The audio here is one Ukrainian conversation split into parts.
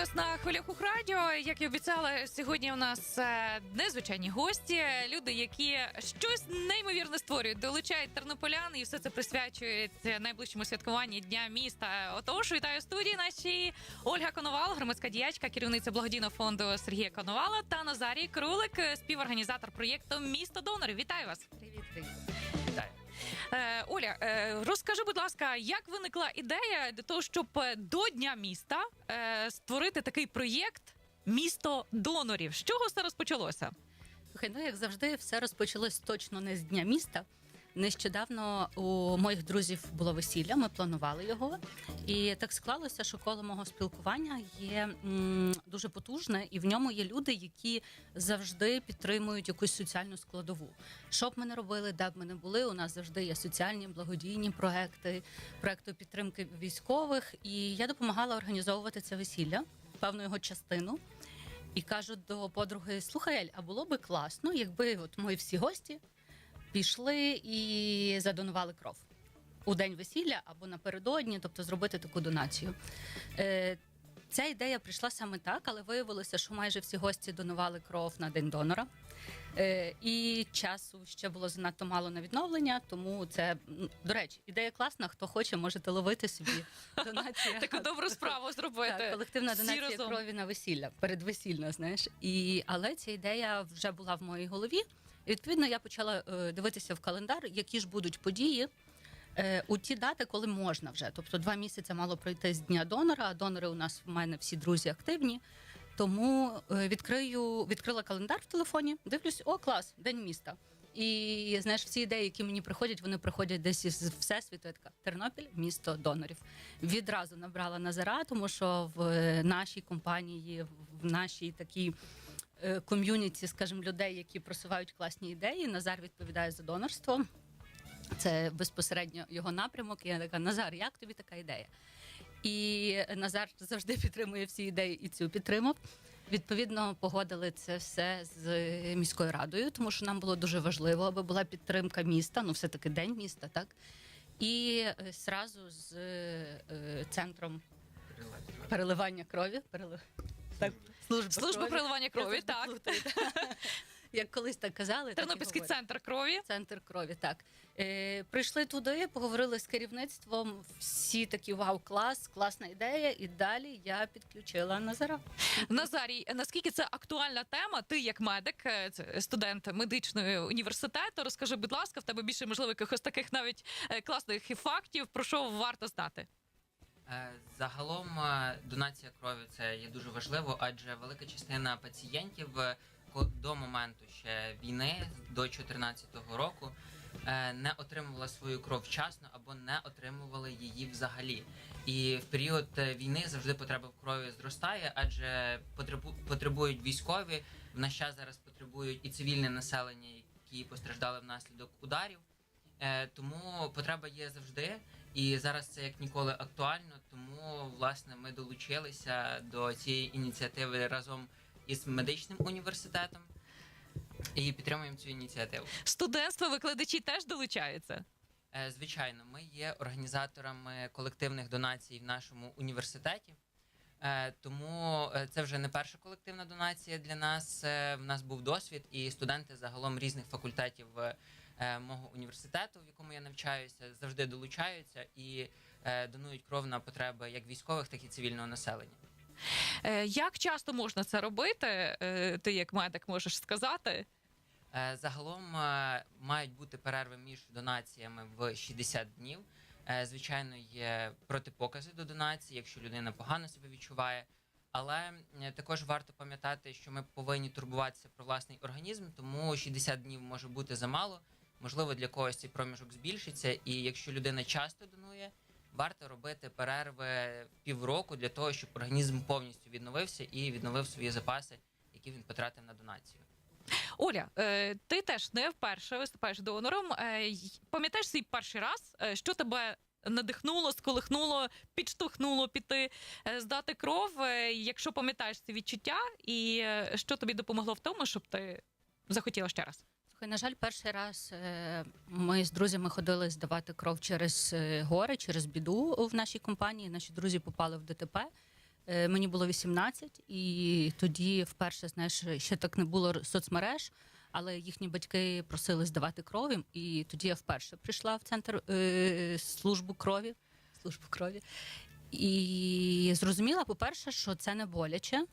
вас на хвилях Ухрадіо. Як і обіцяла, сьогодні у нас е, незвичайні гості, люди, які щось неймовірне створюють, долучають тернополян, і все це присвячують найближчому святкуванні дня міста. Отож, вітаю студії наші Ольга Коновал, громадська діячка, керівниця благодійного фонду Сергія Коновала та Назарій Крулик, співорганізатор проєкту Місто донорів. Вітаю вас. Привіт, привіт. Е, Оля, е, розкажи, будь ласка, як виникла ідея для того, щоб е, до Дня міста створити такий проєкт Місто донорів? З чого все розпочалося? Слухай, ну як завжди, все розпочалось точно не з дня міста. Нещодавно у моїх друзів було весілля, ми планували його, і так склалося, що коло мого спілкування є дуже потужне, і в ньому є люди, які завжди підтримують якусь соціальну складову. Що б ми не робили, де б ми не були, у нас завжди є соціальні благодійні проекти, проекти підтримки військових. І я допомагала організовувати це весілля, певну його частину. І кажу до подруги: слухай, Ель, а було би класно, якби от мої всі гості пішли і задонували кров у день весілля або напередодні, тобто зробити таку донацію. Е, Ця ідея прийшла саме так, але виявилося, що майже всі гості донували кров на день донора. Е, і часу ще було занадто мало на відновлення, тому це до речі, ідея класна. Хто хоче, можете ловити собі донацію. Таку добру справу зробити. Так, колективна донація крові на весілля, передвесільна, знаєш. І, але ця ідея вже була в моїй голові. І відповідно я почала е, дивитися в календар, які ж будуть події е, у ті дати, коли можна вже. Тобто два місяці мало пройти з дня донора, а донори у нас в мене всі друзі активні. Тому е, відкрию, відкрила календар в телефоні, дивлюсь, о, клас, день міста. І знаєш, всі ідеї, які мені приходять, вони приходять десь із всесвіту. Я така Тернопіль, місто донорів. Відразу набрала Назара, тому що в нашій компанії, в нашій такій ком'юніті, скажімо, людей, які просувають класні ідеї. Назар відповідає за донорство. Це безпосередньо його напрямок. Я така, Назар, як тобі така ідея? І Назар завжди підтримує всі ідеї і цю підтримав. Відповідно, погодили це все з міською радою, тому що нам було дуже важливо, аби була підтримка міста. Ну, все таки день міста, так і е, зразу з е, центром переливання крові. Так, служба, Служба крові. переливання крові, так. Як колись так казали, Тернопільський говорять. центр крові. Центр крові, так. Е, прийшли туди, поговорили з керівництвом. Всі такі вау, клас, класна ідея. І далі я підключила Назара. Назарій, наскільки це актуальна тема? Ти як медик, е, студент медичного університету. Розкажи, будь ласка, в тебе більше можливо якихось таких навіть е, класних фактів, про що варто знати. Е, Загалом е, донація крові це є дуже важливо, адже велика частина пацієнтів е, до моменту ще війни до 2014 року не отримувала свою кров вчасно або не отримували її взагалі. І в період війни завжди потреба в крові зростає, адже потребують військові. В наш час зараз потребують і цивільне населення, які постраждали внаслідок ударів. Тому потреба є завжди, і зараз це як ніколи актуально. Тому власне ми долучилися до цієї ініціативи разом із медичним університетом і підтримуємо цю ініціативу. Студентство, викладачі теж долучаються. Е, Звичайно, ми є організаторами колективних донацій в нашому університеті. Е, Тому е, це вже не перша колективна донація для нас. В нас був досвід, і студенти загалом різних факультетів мого університету, в якому я навчаюся, завжди долучаються і е, донують кров на потреби як військових, так і цивільного населення. Е, Як часто можна це робити? Е, Ти як медик можеш сказати? Е, Загалом е, мають бути перерви між донаціями в 60 днів. Е, Звичайно, є протипокази до донації, якщо людина погано себе відчуває. Але е, також варто пам'ятати, що ми повинні турбуватися про власний організм, тому 60 днів може бути замало. Можливо, для когось цей проміжок збільшиться. І якщо людина часто донує, варто робити перерви півроку для того, щоб організм повністю відновився і відновив свої запаси, які він потратив на донацію. Оля, е, ти теж не вперше виступаєш донором. Е, Пам'ятаєш свій перший раз, е, що тебе надихнуло, сколихнуло, підштовхнуло піти здати кров? Якщо пам'ятаєш ці відчуття, і що тобі допомогло в тому, щоб ти захотіла ще раз? На жаль, перший раз е, ми з друзями ходили здавати кров через е, гори, через біду в нашій компанії. Наші друзі попали в ДТП. Е, Мені було 18, і тоді вперше, знаєш, ще так не було соцмереж, але їхні батьки просили здавати крові. І тоді я вперше прийшла в центр службу крові. Службу крові. І зрозуміла, по-перше, що це не боляче.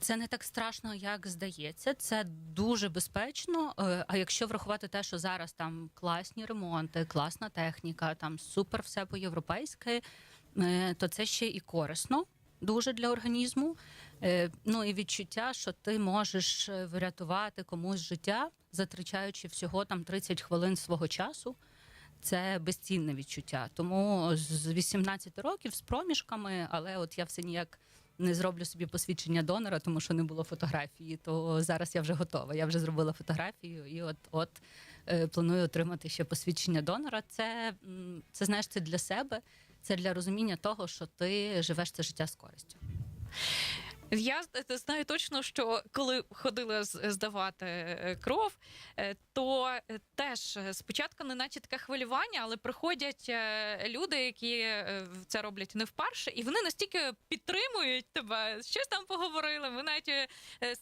Це не так страшно, як здається. Це дуже безпечно. Е, А якщо врахувати те, що зараз там класні ремонти, класна техніка, там супер все по-європейськи, е, то це ще і корисно дуже для організму. Е, Ну і відчуття, що ти можеш врятувати комусь життя, затрачаючи всього там 30 хвилин свого часу. Це безцінне відчуття. Тому з 18 років з проміжками, але от я все ніяк не зроблю собі посвідчення донора, тому що не було фотографії. То зараз я вже готова. Я вже зробила фотографію, і от от е, планую отримати ще посвідчення донора. Це, це знаєш, це для себе, це для розуміння того, що ти живеш це життя з користю. Я знаю точно, що коли ходила здавати е, кров, е, то е, теж е, спочатку не наче таке хвилювання, але приходять е, люди, які е, це роблять не вперше, і вони настільки підтримують тебе, щось там поговорили. Ми навіть е,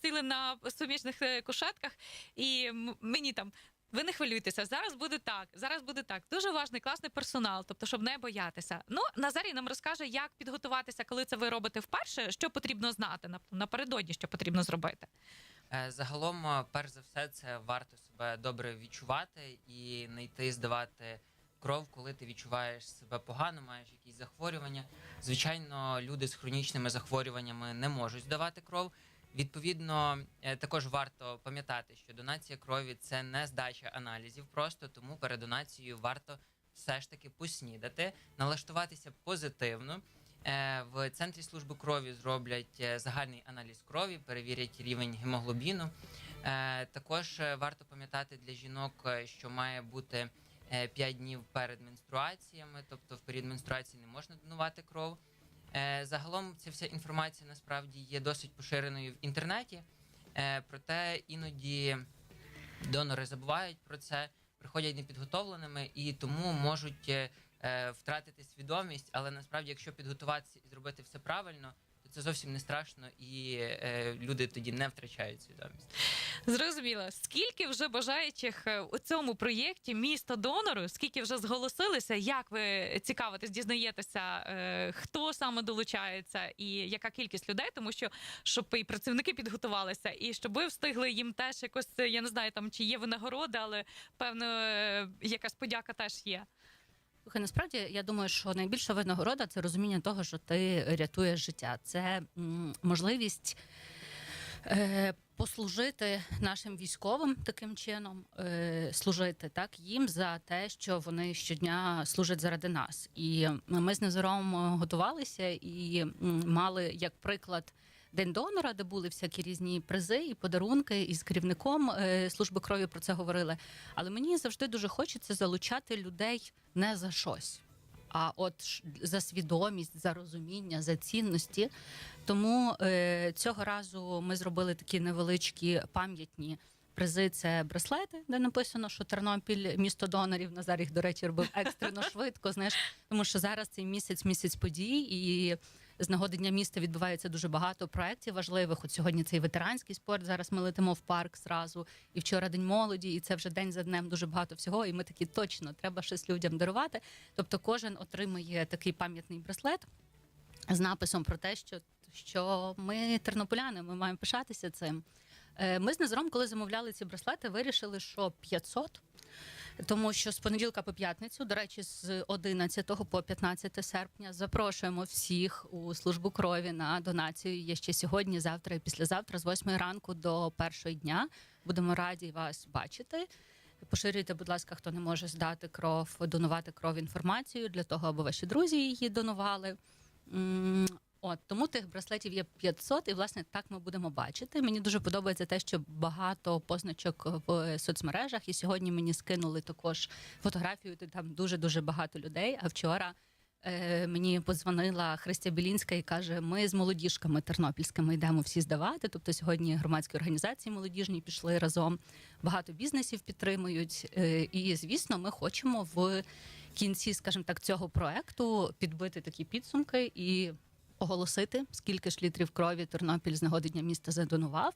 сіли на суміжних е, кушетках, і мені там. Ви не хвилюйтеся, зараз буде так, зараз буде так. Дуже важний, класний персонал, тобто, щоб не боятися. Ну, Назарій нам розкаже, як підготуватися, коли це ви робите вперше, що потрібно знати нап- напередодні, що потрібно зробити. Е, Загалом, е, перш за все, це варто себе добре відчувати і не йти здавати кров, коли ти відчуваєш себе погано, маєш якісь захворювання. Звичайно, люди з хронічними захворюваннями не можуть здавати кров. Відповідно, е, також варто пам'ятати, що донація крові це не здача аналізів, просто тому перед донацією варто все ж таки поснідати, налаштуватися позитивно. Е, В центрі служби крові зроблять е, загальний аналіз крові, перевірять рівень гемоглобіну. Також варто пам'ятати для жінок, що має бути 5 днів перед менструаціями, тобто в період менструації не можна донувати кров. Е, Загалом ця вся інформація насправді є досить поширеною в інтернеті, Е, проте іноді донори забувають про це, приходять непідготовленими і тому можуть е, втратити свідомість. Але насправді, якщо підготуватися і зробити все правильно, це зовсім не страшно, і е, люди тоді не втрачають свідомість. Зрозуміло, скільки вже бажаючих е, у цьому проєкті місто донору, скільки вже зголосилися, як ви цікавитесь, дізнаєтеся, е, хто саме долучається і яка кількість людей, тому що щоб і працівники підготувалися, і щоб ви встигли їм теж якось, е, я не знаю, там чи є винагороди, але певно е, якась подяка теж є. Слухай, насправді я думаю, що найбільша винагорода це розуміння того, що ти рятуєш життя. Це можливість е, послужити нашим військовим таким чином, е, служити так їм за те, що вони щодня служать заради нас. І ми з Назаром е, готувалися і мали як приклад. День донора, де були всякі різні призи і подарунки, і з керівником е, служби крові про це говорили. Але мені завжди дуже хочеться залучати людей не за щось, а от за свідомість, за розуміння, за цінності. Тому е, цього разу ми зробили такі невеличкі пам'ятні. Призи це браслети, де написано, що Тернопіль місто донорів. Назар їх, до речі, робив екстрено швидко. Знаєш, тому що зараз цей місяць місяць подій, і з нагоди дня міста відбувається дуже багато проєктів важливих. От сьогодні цей ветеранський спорт. Зараз ми летимо в парк зразу. І вчора день молоді, і це вже день за днем дуже багато всього. І ми такі точно треба щось людям дарувати. Тобто, кожен отримує такий пам'ятний браслет з написом про те, що, що ми тернополяни, ми маємо пишатися цим. Е, Ми з Назаром, коли замовляли ці браслети, вирішили, що 500, тому що з понеділка по п'ятницю, до речі, з 11 по 15 серпня запрошуємо всіх у службу крові на донацію. Є ще сьогодні, завтра і післязавтра, з 8 ранку до першої дня. Будемо раді вас бачити. Поширюйте, будь ласка, хто не може здати кров, донувати кров інформацію для того, аби ваші друзі її донували. От тому тих браслетів є 500, і власне так ми будемо бачити. Мені дуже подобається те, що багато позначок в соцмережах. І сьогодні мені скинули також фотографію. Там дуже дуже багато людей. А вчора е, мені подзвонила Христя Білінська і каже: Ми з молодіжками тернопільськими йдемо всі здавати. Тобто сьогодні громадські організації молодіжні пішли разом. Багато бізнесів підтримують. Е, і звісно, ми хочемо в кінці, скажімо так, цього проекту підбити такі підсумки і оголосити, скільки ж літрів крові Тернопіль з нагоди дня міста задонував.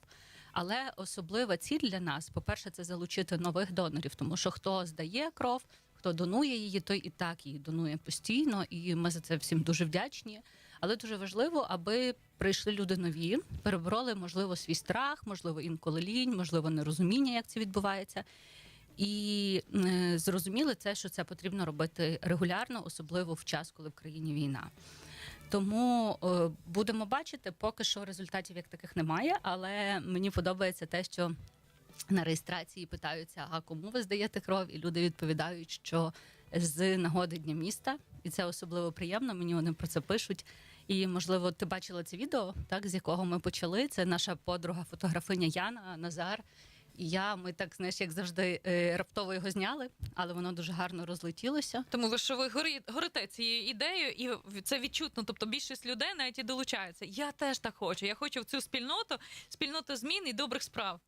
Але особлива ціль для нас, по-перше, це залучити нових донорів, тому що хто здає кров, хто донує її, той і так її донує постійно, і ми за це всім дуже вдячні. Але дуже важливо, аби прийшли люди нові, перебороли, можливо, свій страх, можливо, інколи лінь, можливо, нерозуміння, як це відбувається. І е, зрозуміли це, що це потрібно робити регулярно, особливо в час, коли в країні війна. Тому е, будемо бачити, поки що результатів як таких немає. Але мені подобається те, що на реєстрації питаються, а кому ви здаєте кров? І люди відповідають, що з нагоди дня міста, і це особливо приємно. Мені вони про це пишуть. І можливо, ти бачила це відео, так з якого ми почали. Це наша подруга, фотографиня Яна Назар. Я, ми так знаєш, як завжди, е, раптово його зняли, але воно дуже гарно розлетілося. Тому ви що ви горі, горите цією ідеєю, і це відчутно. Тобто більшість людей навіть і долучаються. Я теж так хочу. Я хочу в цю спільноту, спільноту змін і добрих справ.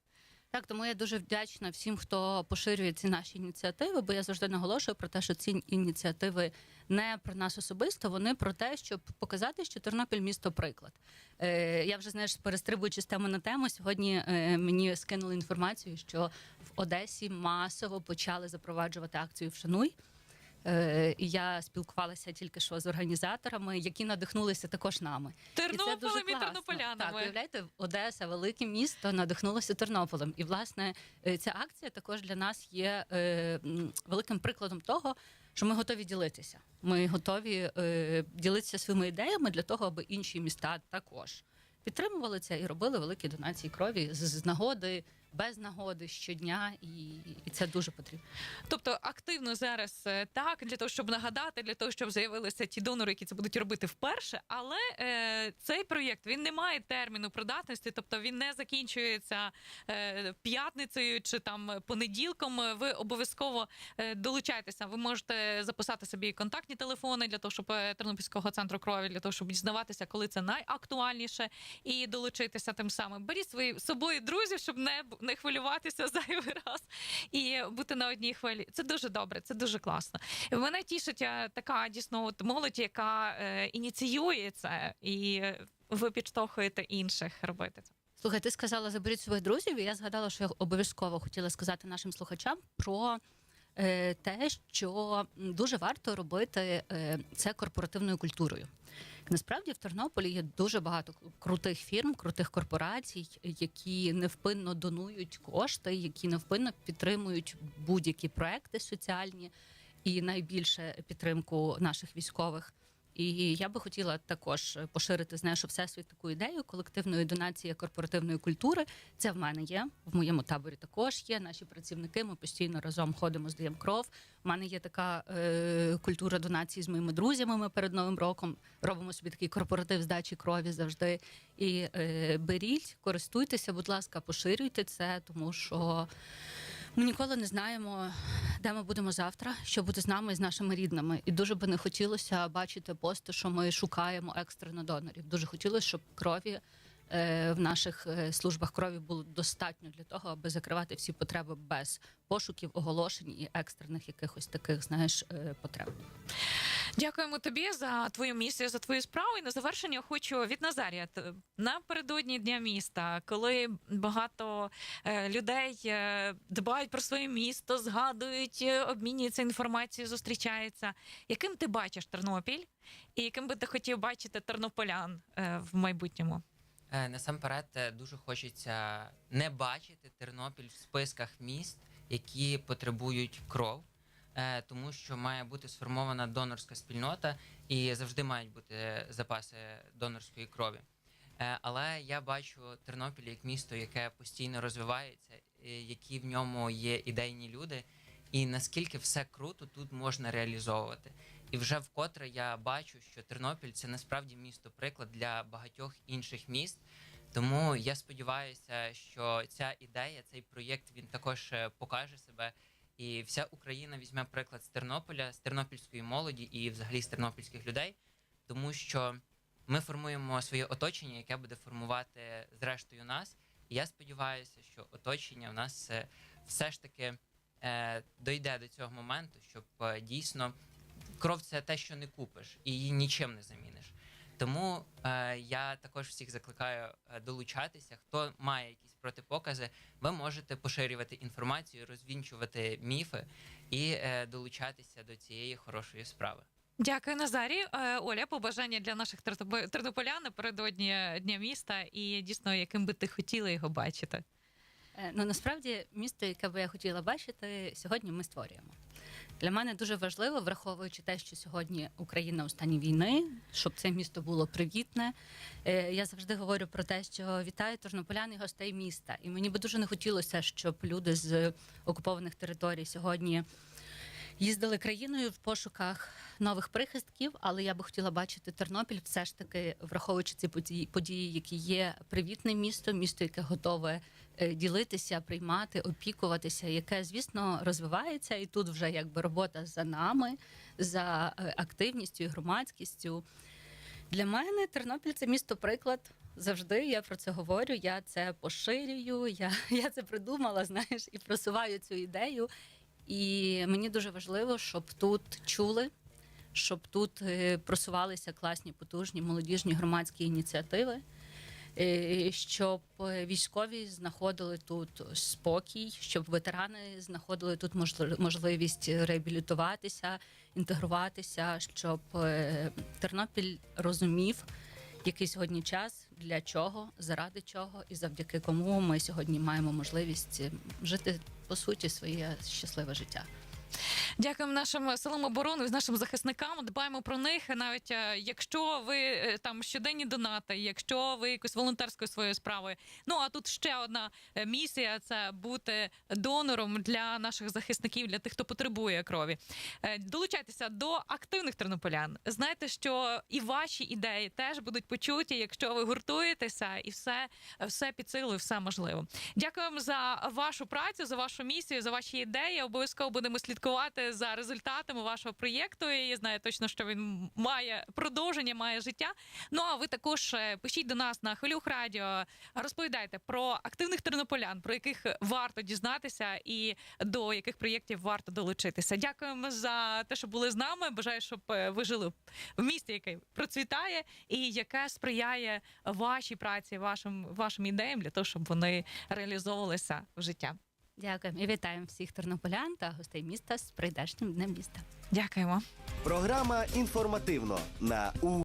Так, тому я дуже вдячна всім, хто поширює ці наші ініціативи, бо я завжди наголошую про те, що ці ініціативи не про нас особисто, вони про те, щоб показати, що Тернопіль місто приклад. Е, я вже знаєш, перестрибуючи з теми на тему, сьогодні е, мені скинули інформацію, що в Одесі масово почали запроваджувати акцію Вшануй. Е, і я спілкувалася тільки що з організаторами, які надихнулися також нами. І це дуже Тернополем і класно. Так, уявляєте, Одеса, велике місто, надихнулося Тернополем. І власне е, ця акція також для нас є е, великим прикладом того, що ми готові ділитися. Ми готові ділитися своїми ідеями для того, аби інші міста також підтримували це і робили великі донації крові з нагоди, без нагоди щодня, і, і це дуже потрібно. Тобто активно зараз е, так для того, щоб нагадати, для того, щоб з'явилися ті донори, які це будуть робити вперше. Але е, цей проєкт він не має терміну придатності, тобто він не закінчується е, п'ятницею чи там понеділком. Ви обов'язково е, долучайтеся. Ви можете записати собі контактні телефони для того, щоб е, Тернопільського центру крові, для того, щоб дізнаватися, коли це найактуальніше, і долучитися тим самим. Беріть свої собою друзів, щоб не, не хвилюватися зайвий раз і бути на одній хвилі. Це дуже добре, це дуже класно. Мене тішить е, така дійсно от молодь, яка е, ініціює це, і ви підштовхуєте інших робити це. Слухай, ти сказала заберіть своїх друзів, і я згадала, що я обов'язково хотіла сказати нашим слухачам про е, те, що дуже варто робити е, це корпоративною культурою. Насправді в Тернополі є дуже багато крутих фірм, крутих корпорацій, які невпинно донують кошти, які невпинно підтримують будь-які проекти соціальні і найбільше підтримку наших військових. І я би хотіла також поширити знаю, що всесвіт таку ідею колективної донації корпоративної культури. Це в мене є в моєму таборі. Також є наші працівники. Ми постійно разом ходимо, здаємо кров. У мене є така е, культура донації з моїми друзями. Ми перед новим роком робимо собі такий корпоратив здачі крові завжди. І е, беріть, користуйтеся, будь ласка, поширюйте це, тому що. Ми ніколи не знаємо, де ми будемо завтра, що буде з нами і з нашими рідними. І дуже би не хотілося бачити пости, що ми шукаємо екстрено донорів. Дуже хотілося, щоб крові е, в наших е, службах крові було достатньо для того, аби закривати всі потреби без пошуків, оголошень і екстрених якихось таких, знаєш, е, потреб. Дякуємо тобі за твою місію, за твою справу. І на завершення хочу від Назарія напередодні дня міста, коли багато е, людей е, дбають про своє місто, згадують, е, обмінюються інформацією, зустрічаються. Яким ти бачиш Тернопіль, і яким би ти хотів бачити тернополян в майбутньому? Насамперед дуже хочеться не бачити Тернопіль в списках міст, які потребують кров, тому що має бути сформована донорська спільнота і завжди мають бути запаси донорської крові. Е, Але я бачу Тернопіль як місто, яке постійно розвивається, е, які в ньому є ідейні люди, і наскільки все круто тут можна реалізовувати. І вже вкотре я бачу, що Тернопіль це насправді місто приклад для багатьох інших міст. Тому я сподіваюся, що ця ідея, цей проєкт він також е, покаже себе. І вся Україна візьме приклад з Тернополя, з тернопільської молоді і взагалі з тернопільських людей, тому що ми формуємо своє оточення, яке буде формувати зрештою нас. І я сподіваюся, що оточення в нас е, все ж таки е, дойде до цього моменту, щоб е, дійсно кров це те, що не купиш, і її нічим не заміниш. Тому е, я також всіх закликаю е, долучатися. Хто має якісь протипокази, ви можете поширювати інформацію, розвінчувати міфи і е, долучатися до цієї хорошої справи. Дякую, Назарі. Е, Оля, побажання для наших тернопо- тернополян напередодні дня міста і дійсно, яким би ти хотіла його бачити. Е, Ну насправді місто, яке би я хотіла бачити, сьогодні ми створюємо. Для мене дуже важливо, враховуючи те, що сьогодні Україна у стані війни, щоб це місто було привітне. Е, Я завжди говорю про те, що вітаю тернополян гостей міста. І мені би дуже не хотілося, щоб люди з окупованих територій сьогодні їздили країною в пошуках нових прихистків, але я би хотіла бачити Тернопіль, все ж таки, враховуючи ці події, події, які є привітне місто, місто, яке готове е, ділитися, приймати, опікуватися, яке, звісно, розвивається, і тут вже якби робота за нами, за е, активністю і громадськістю. Для мене Тернопіль це місто приклад. Завжди я про це говорю. Я це поширюю. Я, я це придумала, знаєш, і просуваю цю ідею. І мені дуже важливо, щоб тут чули, щоб тут е, просувалися класні, потужні, молодіжні громадські ініціативи, е, щоб е, військові знаходили тут спокій, щоб ветерани знаходили тут можли- можливість реабілітуватися, інтегруватися, щоб Тернопіль розумів, який сьогодні час, для чого, заради чого і завдяки кому ми сьогодні маємо можливість е, жити по суті своє щасливе життя. Дякуємо нашим силам оборони, нашим захисникам. Дбаємо про них. Навіть е, якщо ви е, там щоденні донати, якщо ви якось волонтерською своєю справою. Ну а тут ще одна е, місія це бути донором для наших захисників, для тих, хто потребує крові. Долучайтеся до активних тернополян. Знайте, що і ваші ідеї теж будуть почуті, якщо ви гуртуєтеся, і все, все під силою, все можливо. Дякуємо за вашу працю, за вашу місію, за ваші ідеї. Обов'язково будемо слідкувати за результатами вашого проєкту. Я знаю точно, що він має продовження, має життя. Ну а ви також е, пишіть до нас на хвилюх радіо, розповідайте про активних тернополян, про яких варто дізнатися, і до яких проєктів варто долучитися. Дякуємо за те, що були з нами. Бажаю, щоб е, ви жили в місті, яке процвітає, і яке сприяє вашій праці, вашим вашим ідеям для того, щоб вони реалізовувалися в життя. Дякуємо і вітаємо всіх тернополян та гостей міста з прийдешнім днем міста. Дякуємо. Програма інформативно на У.